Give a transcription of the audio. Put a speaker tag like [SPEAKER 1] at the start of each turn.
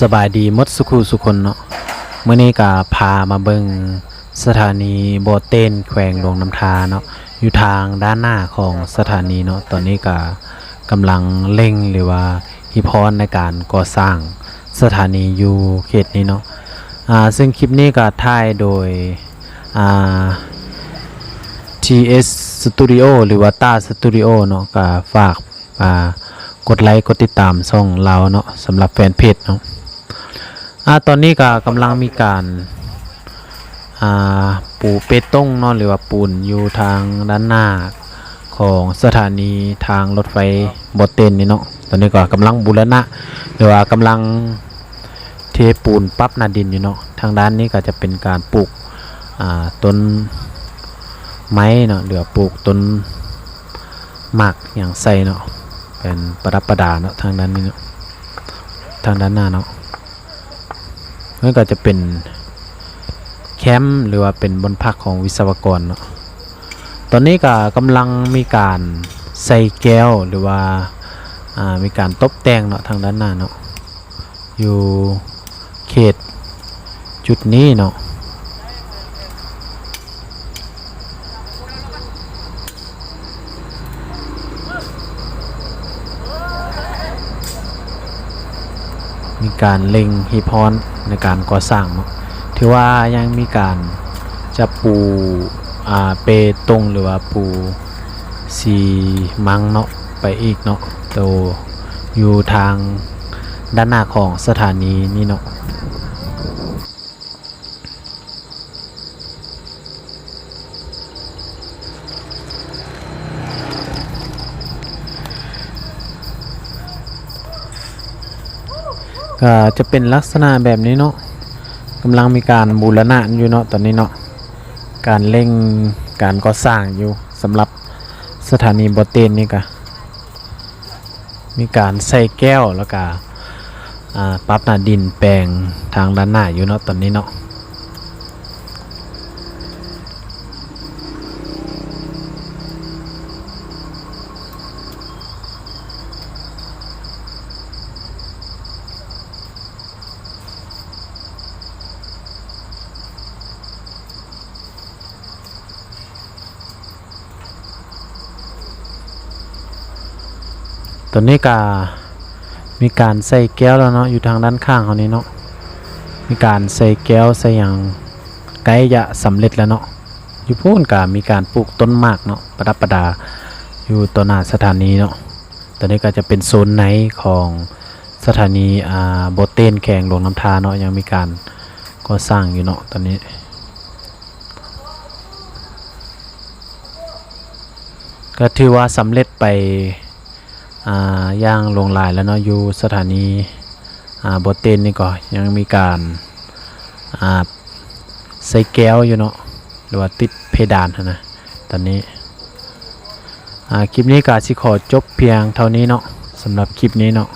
[SPEAKER 1] สบายดีมดสุขุสุคนเนาะเมื่อนี้ก็พามาเบิงสถานีโบเต้นแขวงหลวงน้ำทาเนาะอยู่ทางด้านหน้าของสถานีเนาะตอนนี้ก็กำลังเร่งหรือว่าฮิพรในการก่อสร้างสถานีอยู่เขตนี้เนาะอ่าซึ่งคลิปนี้ก็ถ่ายโดยอ่า TS Studio หรือว่า Ta Studio เนาะก็ฝากอ่ากดไลค์กดติดตามช่องเราเนาะสำหรับแฟนเพจเนาะ อ่าตอนนี้ก็กำลังมีการอ่าปูเปตงเนาะหรือว่าปูนอยู่ทางด้านหน้าของสถานีทางรถไฟบอเตนนี่เนาะตอนนี้ก็กำลังบูรณะ หรือว่ากำลังเทปูนปรับนาดินอยู่เนาะทางด้านนี้ก็จะเป็นการปลูกต้นไม้เนาะหลือปลูกต้นหมากอย่างใสเนาะเป็นประดับประดาเนาะทางด้านนี้เนาะทางด้านหน้าเนาะ นั่นก็จะเป็นแคมป์หรือว่าเป็นบนพักของวิศวกรเนาะตอนนี้ก็กำลังมีการใส่แก้วหรือว่าอ่ามีการตบแต่งเนาะทางด้านหน้าเนาะอยู่เขตจุดนี้เนาะ มีการเล็งฮีพรในการก่อสร้างเนาะถือว่ายังมีการจะปูอ่าเปตรงหรือว่าปูซีมังเนาะไปอีกเนาะโตวอยู่ทางด้านหน้าของสถานีนี่เนาะ ก็จะเป็นลักษณะแบบนี้เนาะกำลังมีการบูรณะอยู่เนาะตอนนี้เนาะการเร่งการก่อสร้างอยู่สำหรับสถานีบอเตนนี่ก็มีการใส่แก้วแล้วก็ปรับหน้าดินแปลงทางด้านหน้าอยู่เนาะตอนนี้เนาะ ตอนนี้ก็มีการใส่แก้วแล้วเนาะอยู่ทางด้านข้างเขานี้เนาะมีการใส่แก้วใส่อย่างใกล้จะสำเร็จแล้วเนาะอยู่พูนก็มีการปลูกต้นมากเนาะประดับประดาอยู่ต่อหน้าสถานีเนาะตอนนี้ก็จะเป็นโซนไหนของสถานีอ่าโบเตนแข่งหลวงน้ำทาเนาะยังมีการก่อสร้างอยู่เนาะตอนนี้ก็ถือว่าสำเร็จไป ย่างลงลายแล้วเนาะอยู่สถานีาโบเตนนี่ก็ยังมีการาใส่แก้วอยู่เนาะหรือว่าติดเพดานนะตอนนี้คลิปนี้ก็สิขอจบเพียงเท่านี้เนาะสำหรับคลิปนี้เนาะ